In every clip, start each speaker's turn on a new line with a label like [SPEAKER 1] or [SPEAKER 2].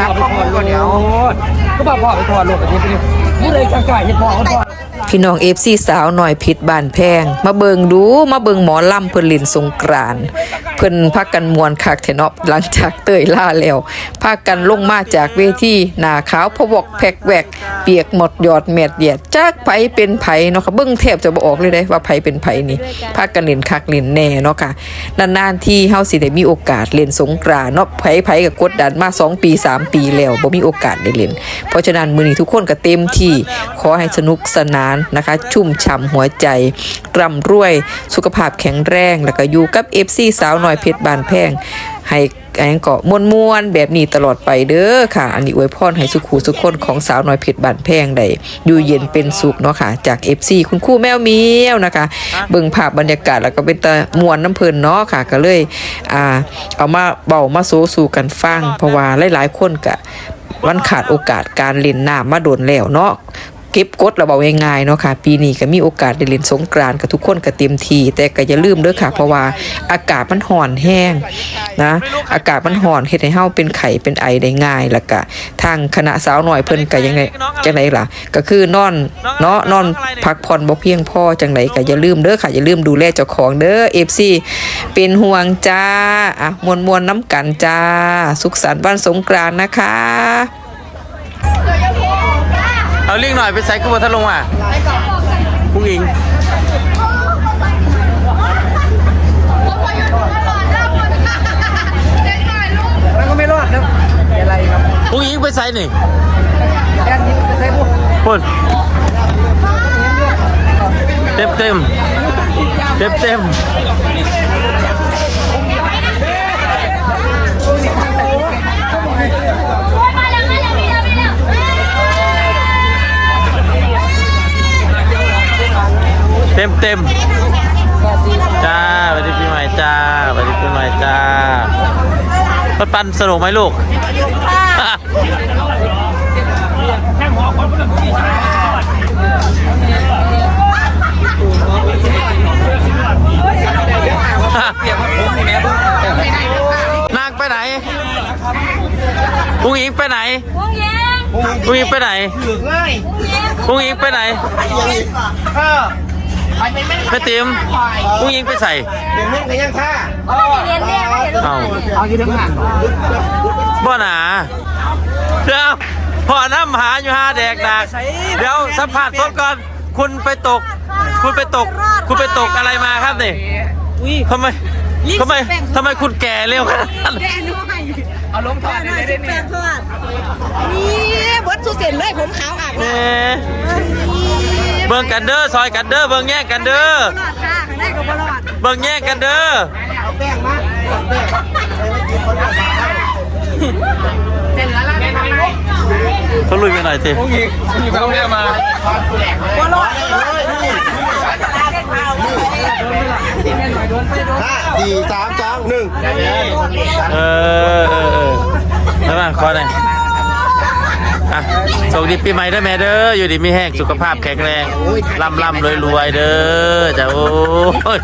[SPEAKER 1] บอกพ่อไปถอดโลดก็บอกพ่อไปถอดลูกอันนี้ไปดิผู้ใดกล้าๆเห็นพ่อเขาถอด
[SPEAKER 2] พี่น้องเอฟซีสาวหน่อยผิดบานแพง มาเบิงดูมาเบิงหมอลำเพิ่นลินสงกรานเพิ่นพักกันมวนคักเทนาะหลังจากเตยล่าแล้วพากันลงมาจากเวทีหนาขาวพะวกแพกแวก เปียกหมดหยอดแมดเหยียดจากไผเป็นไผเนาะค่ะเบิ่งแทบจะบ่ออกเลยเด้ว่าไผเป็นไผนี่พากันเล่นคักเล่นแน่เนาะค่ะนานๆที่เฮาสิได้มีโอกาสเล่นสงกรานเนาะไผไผก็กดดันมา 2 ปี 3 ปีแล้วบ่มีโอกาสได้เล่นเพราะฉะนั้นมื้อนี้ทุกคนก็เต็มที่ขอให้สนุกสนานนะคะ ชุ่มฉ่ำหัวใจร่ำรวยสุขภาพแข็งแรง แล้วก็อยู่กับ FC สาวน้อยเพชรบานแพงให้อันก็มวนๆแบบนี้ตลอดไปเด้อค่ะ อันนี้อวยพรให้สุขูสุขคนของสาวน้อยเพชรบานแพงได้อยู่เย็นเป็นสุขเนาะค่ะ จาก FC คุณครู่แมวเมียวนะคะ เบิ่งภาพบรรยากาศแล้วก็เป็นตะมวนน้ำเพลินเนาะค่ะ ก็เลยอ่าเอามาเบามาโซสู่กันฟังเพราะว่าหลายๆคนก็มันขาดโอกาสการเล่นน้ำมาโดนแล้วเนาะ เก็บกดระเบาง่ายๆเนาะค่ะ ปีนี้ก็มีโอกาสได้เล่นสงกรานต์กับทุกคนก็เต็มทีแต่ก็อย่าลืมเด้อค่ะ เพราะว่าอากาศมันห่อนแห้งนะ อากาศมันห่อนเฮ็ดให้เฮาเป็นไข้เป็นไอได้ง่ายแล้วก็ทางคณะสาวหน่อยเพิ่นก็ยังไงจังไดล่ะ ก็คือนอนเนาะนอนพักผ่อนบ่เพียงพอจังไดก็อย่าลืมเด้อค่ะ อย่าลืมดูแลเจ้าของเด้อ FC เป็นห่วงจ้าอะมวนๆน้ำกันจ้า สุขสันต์วันสงกรานต์นะคะ
[SPEAKER 3] เอาลิงหน่อยไปใส่กระบวนทัดลงมาพุงอิง
[SPEAKER 1] แล้วก็ไม่รอดครับอะไรครับ
[SPEAKER 3] พุงอิงไปใส่หนึ่ง
[SPEAKER 1] แอนนี้จะใช้พวก
[SPEAKER 3] พุ่นเต็มเต็มเต็มเต็ม เต็มเต็มจ้าสวัสดีปีใหม่จ้าสวัสดีปีใหม่จ้าปันปันสนุกไหมลูกนางไปไหนอุ้งอิงไปไหนอุ้งอิงไปไหนอุ้งอิงไปไหน แม่ติ๋มอุ้งอิงไปใส่เอา
[SPEAKER 1] เอาที่เรื่องงาน
[SPEAKER 3] บ่หนาเดี๋ยวพอน้ำหาอยู่หาแดกดักเดี๋ยวสัมผัสต้นก่อนคุณไปตก คุณไปตก คุณไปตกอะไรมาครับนี่ทำไมทำไมทำไมคุณแก่เร็วขนาดนั้น
[SPEAKER 1] เอาล้มถอดได้ได้เนี่ย
[SPEAKER 4] นี่เบิร์ดสุดเสียนเลยผมขาวอาบ
[SPEAKER 3] แหม
[SPEAKER 4] น้ำ
[SPEAKER 3] เบิ่งกันเด้อซอยกันเด้อเบิ่งแย่งกันเด้อ
[SPEAKER 4] รอดค่ะข้างในก็บ่รอด
[SPEAKER 3] เบิ่งแย่งกันเด้อเขาลุยไปหน่อยสิ
[SPEAKER 1] ผู้หญิงผู้หญิงเขาเรียกมา
[SPEAKER 5] ห้าสี่สามสองหนึ่ง
[SPEAKER 3] เออเออเออแล้วมาขอหน่อย อะสวัสดีปีใหม่เด้อแม่เด้ออยู่ดีมีแห้งสุขภาพแข็งแรงร่ำร่ำรวยรวยๆเด้อจ้าโอ้ย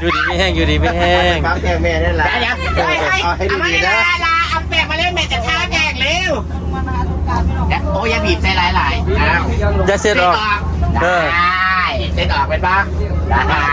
[SPEAKER 3] อยู่ดีมีแห้งอยู่ดีมีแห้ง
[SPEAKER 5] ครับแกแม่นั่นแหละเอาให้ดีๆนะ
[SPEAKER 4] เอาแปะมาเล่นแม่จะท่าแพงเร็วโอ้ยอย่าบีบใจหลายๆอ้าว
[SPEAKER 3] จะเสร็จออก เออ
[SPEAKER 4] ได้เซ็ตออกเป็นบ้างได้